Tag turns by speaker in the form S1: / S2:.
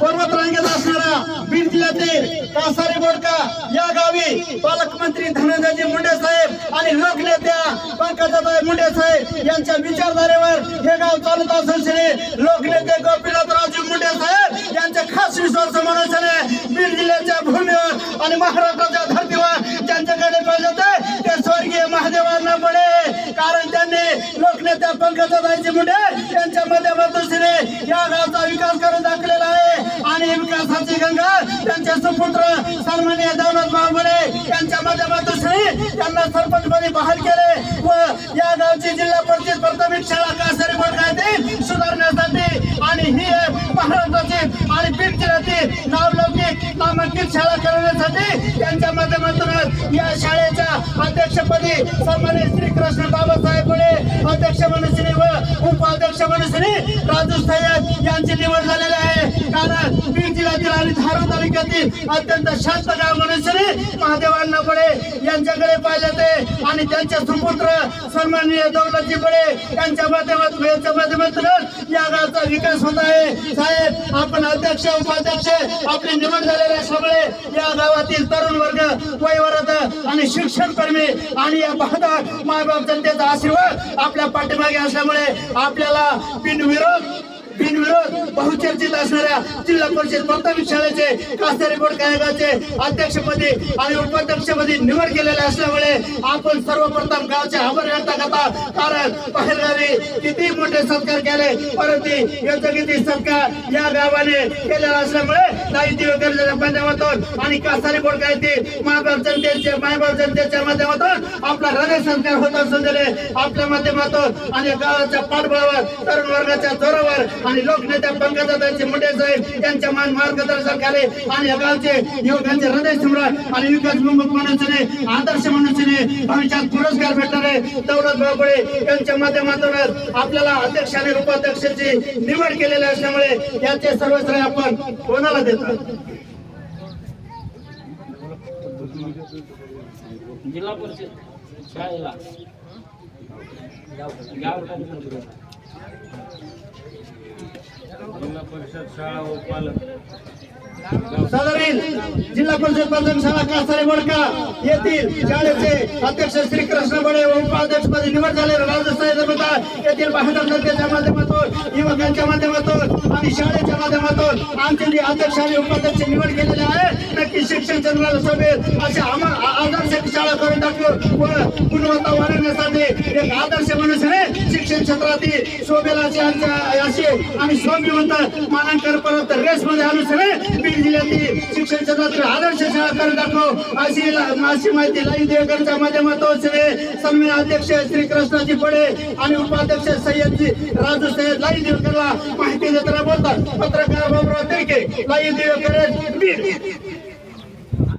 S1: पर्वतरांगेत असणारा बीड जिल्ह्यातील कासारी बोडका या गावी पालकमंत्री धनंजयजी मुंडे साहेब आणि लोकनेत्या पंकजाताई मुंडे साहेब यांच्या विचारधारेवर हे गाव चालत असून श्री लोकनेते गोपीनाथरावजी मुंडे साहेब यांच्या खास विश्वास मनुष्याने बीड जिल्ह्याच्या भूमीवर आणि महाराष्ट्राच्या लोकनेत्या पंकजाताईजी मुंडे यांच्या माध्यमातून या गावचा विकास करून दाखलेला आहे. आणि विकासाची गंगा त्यांचे सुपुत्र सन्मान्य दौलत बाबळे यांच्या माध्यमातून श्री त्यांना सरपंचपदी बहाल केले व या गावची जिल्हा परिषद प्राथमिक शाळा कासरी बोर्ड सुधारण्यासाठी आणि ही महाराष्ट्राची आणि बीड जिल्ह्यातील नावलौकिक नामांकित शाळा करण्यासाठी त्यांच्या माध्यमातून या शाळेच्या अध्यक्षपदी सन्मानित श्री कृष्ण बाबासाहेब बळे अध्यक्ष मनुष्यनी व उपाध्यक्ष मनुष्यनी राजू सय्यद यांची निवड झालेली आहे. कारण बीड जिल्ह्यातील आणि धारावी तालुक्यातील अत्यंत शांत गाव म्हणून महादेवांना बळे यांच्याकडे पाहिले ते आणि त्यांचे सुपुत्र सन्माननीय दौलतजी बळे यांच्या माध्यमातून माध्यमातून या गावचा विकास होत आहे. साहेब आपण अध्यक्ष उपाध्यक्ष आपली निवड झालेले सगळे या गावातील तरुण वर्ग वयवरत आणि शिक्षण कर्मी आणि या बहादर मायबाप जनतेचा आशीर्वाद आपल्या पाठीमागे असल्यामुळे आपल्याला बिनविरोध बहुचर्चित असणाऱ्या जिल्हा परिषद प्राथमिक शाळेचे खासदार बोर्ड कार्यकाचे अध्यक्षपदी आणि उपाध्यक्षपदी निवड केलेले असल्यामुळे आपण सर्वप्रथम गावचे आभार व्यक्त करता. कारण बाहेरगावी किती मोठे सत्कार केले परंतु याचा किती सत्कार या गावाने केलेला असल्यामुळे नाही माध्यमातून आणि कासारी बोर्ड कार्यतील मायबाप जनतेचे मायबाप जनतेच्या माध्यमातून आपला हृदय संस्कार होत असून दिले. आपल्या माध्यमातून आणि गावाच्या पाठबळावर तरुण वर्गाच्या जोरावर आणि लोकनेत्या पंकजाताईचे मुंडे साहेब यांच्या मान मार्गदर्शन केले आणि या गावचे युवकांचे हृदय सम्राट आणि विकास प्रमुख मनुष्याने आदर्श मनुष्याने भविष्यात पुरस्कार भेटणारे दौलत बाबळे यांच्या माध्यमातून आपल्याला अध्यक्ष आणि उपाध्यक्षाची निवड केलेली असल्यामुळे याचे सर्व श्रेय आपण कोणाला देतात
S2: जिल्हा परिषद शाळेला. गाव
S3: जिल्हा परिषद शाळा व पालक
S1: जिल्हा परिषद प्राथमिक शाळा कासारे वडका येथील शाळेचे अध्यक्ष श्री कृष्ण बडे व उपाध्यक्षपदी निवड झाले राजस्थान येथील बहादर जनतेच्या माध्यमातून युवकांच्या माध्यमातून आणि शाळेच्या माध्यमातून आमचे जे अध्यक्ष आणि उपाध्यक्ष निवड केलेले आहे. नक्की शिक्षण क्षेत्राला शोभेल अशा आदर्श शाळा करून टाकू व गुणवत्ता वाढवण्यासाठी एक आदर्श मनुष्य शिक्षण क्षेत्रातील शोभेला अशी आणि शोभिवंत मानांकन परत रेसमध्ये अनुसरे बीड जिल्ह्यातील शिक्षण क्षेत्रातील आदर्श शाळा करून टाकलो अशी अशी माहिती लाईन देवकरच्या माध्यमातून श्री सन्मान अध्यक्ष श्री कृष्णाजी पडे आणि उपाध्यक्ष सय्यदजी राजू सय्यद लाईन देवकरला माहिती देत पत्रकार बाबुराव तिरके लाईन देवकर बीड